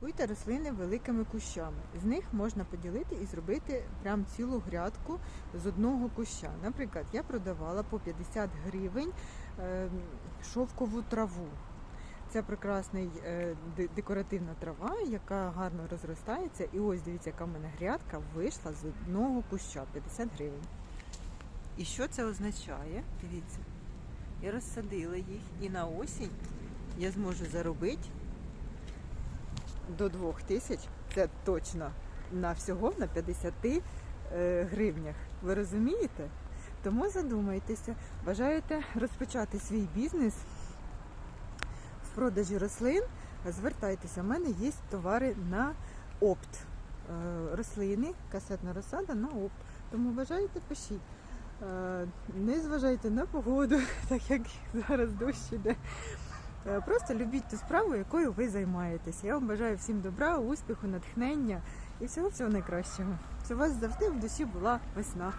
Куйте рослини великими кущами. З них можна поділити і зробити прям цілу грядку з одного куща. Наприклад, я продавала по 50 гривень е, шовкову траву. Це прекрасний е, декоративна трава, яка гарно розростається. І ось дивіться, яка в мене грядка вийшла з одного куща 50 гривень. І що це означає? Дивіться, я розсадила їх і на осінь я зможу заробити до 2000, це точно на всього на 50 е, гривнях. Ви розумієте? Тому задумайтеся, бажаєте розпочати свій бізнес в продажі рослин, звертайтеся. У мене є товари на опт. Е, Рослини, касетна розсада на опт. Тому бажаєте, пишіть. Е, Не зважайте на погоду, так як зараз дощ іде. Е, Просто любіть ту справу, якою ви займаєтесь. Я вам бажаю всім добра, успіху, натхнення і всього всього найкращого. Щоб у вас завжди в душі була весна.